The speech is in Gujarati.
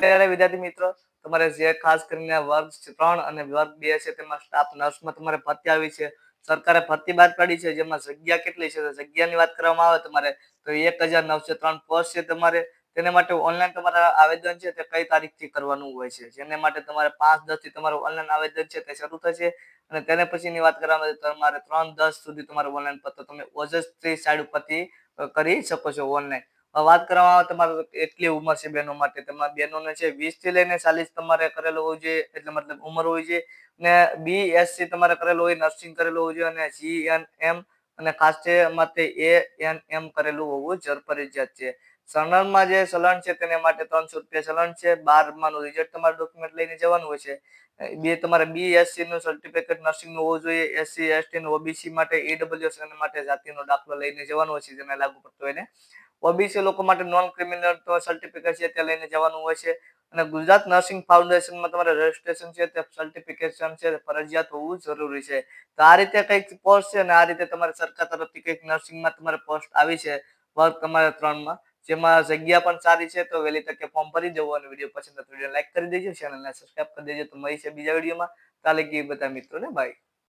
ત્યારે વિદ્યાર્થી મિત્રો, તમારે જે ખાસ કરીને વર્ગ ત્રણ અને વર્ગ બે છે તેમાં સ્ટાફ નર્સમાં તમારે ભરતી આવી છે. સરકારે ભરતી બહાર પાડી છે, જેમાં જગ્યા કેટલી છે જગ્યાની વાત કરવામાં આવે તમારે, તો એક હજાર નવસો ત્રણ પોસ્ટ છે તમારે. તેને માટે ઓનલાઈન તમારા આવેદન છે તે કઈ તારીખથી કરવાનું હોય છે? જેને માટે તમારે પાંચ દસથી તમારું ઓનલાઈન આવેદન છે તે શરૂ થશે. અને તેને પછીની વાત કરવામાં આવે તમારે ત્રણ, દસ સુધી તમારું ઓનલાઈન પત્ર તમે ઓજસથી સાઈડ ઉપરથી કરી શકો છો ઓનલાઈન વાત કરવામાં આવે તમારે એટલી ઉંમર છે બહેનો માટે. તમારા બહેનોને છે વીસથી લઈને ચાલીસ તમારે કરેલો હોવું જોઈએ એટલે મતલબ ઉંમર હોવી જોઈએ ને બી એસસી તમારે કરેલું હોય નર્સિંગ કરેલું હોવું જોઈએ અને જી એન એમ અને ખાસ છે માટે એ એન એમ કરેલું હોવું જર છે. સનનમાં જે ચલણ છે તેને માટે ત્રણસો રૂપિયા ચલણ છે. બારમાનું રિઝલ્ટ તમારે ડોક્યુમેન્ટ લઈને જવાનું હોય છે. બે તમારે બી એસસી નું સર્ટિફિકેટ નર્સિંગનું હોવું જોઈએ એસસી એસટી નું ઓબીસી માટે ઈડબ્લ્યુએસ માટે જાતિનો દાખલો લઈને જવાનો હોય છે, જેને લાગુ પડતો હોય ને ઓબીસી લોકો માટે નોન ક્રિમિનલ સર્ટિફિકેટ છે તે લઈને જવાનું હોય છે. અને ગુજરાત નર્સિંગ ફાઉન્ડેશનમાં તમારે રજિસ્ટ્રેશન છે તે સર્ટિફિકેશન છે, ફરજિયાત હોવું જરૂરી છે. તો આ રીતે કંઈક પોસ્ટ છે અને આ રીતે તમારે સરકાર તરફથી કંઈક નર્સિંગમાં તમારે પોસ્ટ આવી છે વર્ગ તમારે ત્રણમાં જેમાં જગ્યા પણ સારી છે, તો વહેલી તકે ફોર્મ ભરી જવું અને વીડિયો પસંદ વીડિયો લાઈક કરી દેજો ચેનલને સબસ્ક્રાઈબ કરી દેજો. તો મળી છે બીજા વિડીયોમાં તાલે બધા મિત્રોને બાય